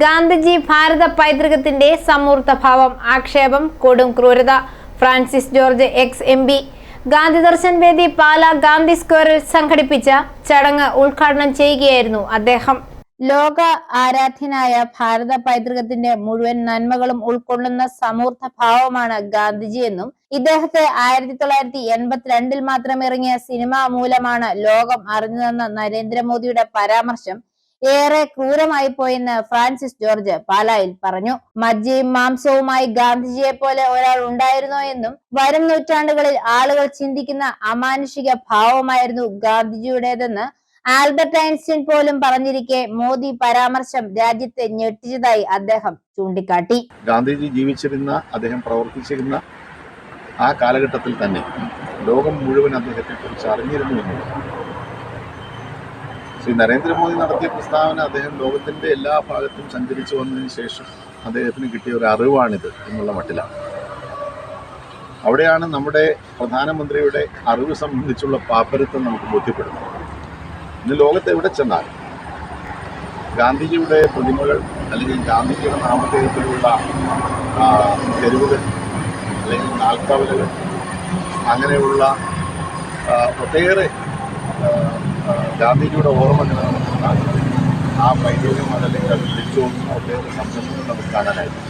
ഗാന്ധിജി ഭാരത പൈതൃകത്തിന്റെ സമൂർത്ത ഭാവം ആക്ഷേപം കൊടും ക്രൂരത. Francis George ex M P Gandhi Darshan Vedi Pala Gandhi സ്ക്വയറിൽ സംഘടിപ്പിച്ച ചടങ്ങ് ഉദ്ഘാടനം ചെയ്യുകയായിരുന്നു അദ്ദേഹം. ലോക ആരാധ്യനായ ഭാരത പൈതൃകത്തിന്റെ മുഴുവൻ നന്മകളും ഉൾക്കൊള്ളുന്ന സമൂർത്ത ഭാവമാണ് ഗാന്ധിജി എന്നും ഇദ്ദേഹത്തെ ആയിരത്തി തൊള്ളായിരത്തി എൺപത്തിരണ്ടിൽ മാത്രം ഇറങ്ങിയ സിനിമ മൂലമാണ് ലോകം അറിഞ്ഞതെന്ന നരേന്ദ്രമോദിയുടെ പരാമർശം ഏറെ ക്രൂരമായി പോയെന്ന് ഫ്രാൻസിസ് ജോർജ് പാലായിൽ പറഞ്ഞു. മജ്ജയും മാംസവുമായി ഗാന്ധിജിയെ പോലെ ഒരാൾ ഉണ്ടായിരുന്നോ എന്നും വരും നൂറ്റാണ്ടുകളിൽ ആളുകൾ ചിന്തിക്കുന്ന അമാനുഷിക ഭാവമായിരുന്നു ഗാന്ധിജിയുടേതെന്ന് ആൽബർട്ട് ഐൻസ്റ്റീൻ പോലും പറഞ്ഞിരിക്കെ മോദി പരാമർശം രാജ്യത്തെ ഞെട്ടിച്ചതായി അദ്ദേഹം ചൂണ്ടിക്കാട്ടി. ഗാന്ധിജി ജീവിച്ചിരുന്ന അദ്ദേഹം പ്രവർത്തിച്ചിരുന്ന ആ കാലഘട്ടത്തിൽ തന്നെ ലോകം മുഴുവൻ അദ്ദേഹത്തെ കുറിച്ച് അറിഞ്ഞിരുന്നു എന്നുള്ളത് ശ്രീ നരേന്ദ്രമോദി നടത്തിയ പ്രസ്താവന അദ്ദേഹം ലോകത്തിന്റെ എല്ലാ ഭാഗത്തും സഞ്ചരിച്ചു വന്നതിന് ശേഷം അദ്ദേഹത്തിന് കിട്ടിയ ഒരു അറിവാണിത് എന്നുള്ള മട്ടിലാണ്. അവിടെയാണ് നമ്മുടെ പ്രധാനമന്ത്രിയുടെ അറിവ് സംബന്ധിച്ചുള്ള പാപ്പരത്വം നമുക്ക് ബോധ്യപ്പെടുന്നത്. ഇന്ന് ലോകത്ത് എവിടെ ചെന്നാൽ ഗാന്ധിജിയുടെ പ്രതിമകൾ അല്ലെങ്കിൽ ഗാന്ധിജിയുടെ നാമധേയത്തിലുള്ള തെരുവുകൾ അല്ലെങ്കിൽ നാൽക്കാവലുകൾ അങ്ങനെയുള്ള ഒട്ടേറെ ഗാന്ധിജിയുടെ ഓർമ്മകൾ ആ പൈതൃകം അതല്ലെങ്കിൽ അത് വിളിച്ചോടുന്ന അദ്ദേഹത്തെ സംരംഭങ്ങൾ നമുക്ക് കാണാനായിരുന്നു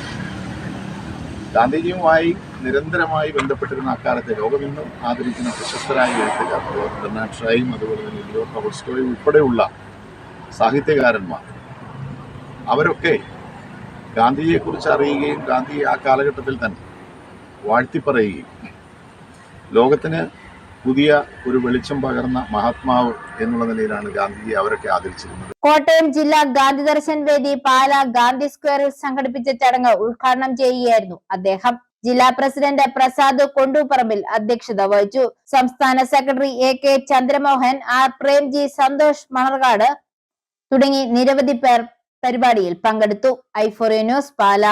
ഗാന്ധിജിയുമായി നിരന്തരമായി ബന്ധപ്പെട്ടിരുന്ന അക്കാലത്തെ ലോകമെന്നും ആദരിക്കുന്ന പ്രശസ്തരായ എഴുത്തുകാർ ബെർണാഡ് അതുപോലെ തന്നെ ലിയോ ടോൾസ്റ്റോയും ഉൾപ്പെടെയുള്ള സാഹിത്യകാരന്മാർ. അവരൊക്കെ ഗാന്ധിജിയെക്കുറിച്ച് അറിയുകയും ഗാന്ധി ആ കാലഘട്ടത്തിൽ തന്നെ വാഴ്ത്തിപ്പറയുകയും ലോകത്തിന് പുതിയ ഒരു വെളിച്ചം പകർന്ന മഹാത്മാവ് എന്നുള്ള നിലയിലാണ് ഗാന്ധിജി അവരൊക്കെ ആദരിച്ചിരുന്നത്. കോട്ടയം ജില്ലാ ഗാന്ധി ദർശൻ വേദി പാല ഗാന്ധി സ്ക്വയറിൽ സംഘടിപ്പിച്ച ചടങ്ങ് ഉദ്ഘാടനം ചെയ്യുകയായിരുന്നു അദ്ദേഹം. ജില്ലാ പ്രസിഡന്റ് പ്രസാദ് കൊണ്ടൂപ്പറമ്പിൽ അധ്യക്ഷത വഹിച്ചു. സംസ്ഥാന secretary A K Chandramohan R Premji Santhosh Manarcad തുടങ്ങി നിരവധി പേർ പരിപാടിയിൽ പങ്കെടുത്തു. ഐഫോറിയ ന്യൂസ് പാല.